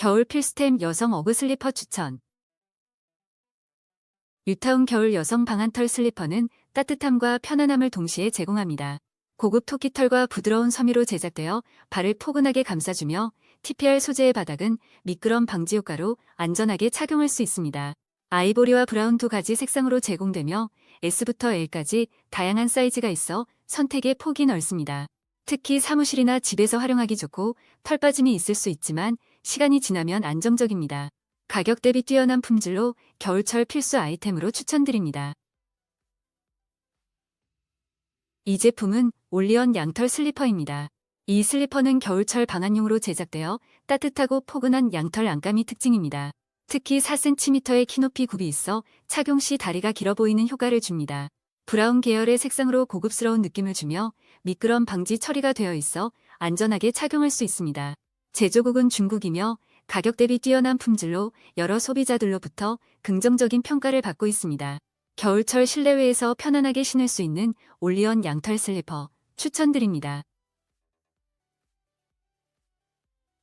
겨울 필수템 여성 어그 슬리퍼 추천. 유타운 겨울 여성 방한털 슬리퍼는 따뜻함과 편안함을 동시에 제공합니다. 고급 토끼털과 부드러운 섬유로 제작되어 발을 포근하게 감싸주며 TPR 소재의 바닥은 미끄럼 방지 효과로 안전하게 착용할 수 있습니다. 아이보리와 브라운 두 가지 색상으로 제공되며 S부터 L까지 다양한 사이즈가 있어 선택의 폭이 넓습니다. 특히 사무실이나 집에서 활용하기 좋고 털 빠짐이 있을 수 있지만 시간이 지나면 안정적입니다. 가격 대비 뛰어난 품질로 겨울철 필수 아이템으로 추천드립니다. 이 제품은 올리언 양털 슬리퍼입니다. 이 슬리퍼는 겨울철 방한용으로 제작되어 따뜻하고 포근한 양털 안감이 특징입니다. 특히 4cm의 키높이 굽이 있어 착용 시 다리가 길어 보이는 효과를 줍니다. 브라운 계열의 색상으로 고급스러운 느낌을 주며 미끄럼 방지 처리가 되어 있어 안전하게 착용할 수 있습니다. 제조국은 중국이며 가격 대비 뛰어난 품질로 여러 소비자들로부터 긍정적인 평가를 받고 있습니다. 겨울철 실내외에서 편안하게 신을 수 있는 올리언 양털 슬리퍼 추천드립니다.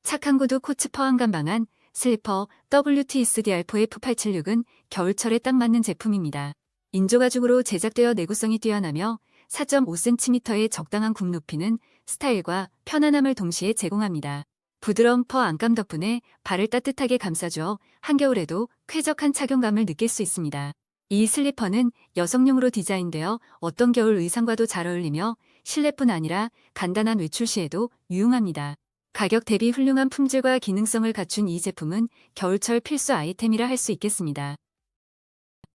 착한 구두 코츠 퍼안감 방안 슬리퍼 WTSDR4F876은 겨울철에 딱 맞는 제품입니다. 인조가죽으로 제작되어 내구성이 뛰어나며 4.5cm의 적당한 굽 높이는 스타일과 편안함을 동시에 제공합니다. 부드러운 퍼 안감 덕분에 발을 따뜻하게 감싸주어 한겨울에도 쾌적한 착용감을 느낄 수 있습니다. 이 슬리퍼는 여성용으로 디자인되어 어떤 겨울 의상과도 잘 어울리며 실내뿐 아니라 간단한 외출 시에도 유용합니다. 가격 대비 훌륭한 품질과 기능성을 갖춘 이 제품은 겨울철 필수 아이템이라 할 수 있겠습니다.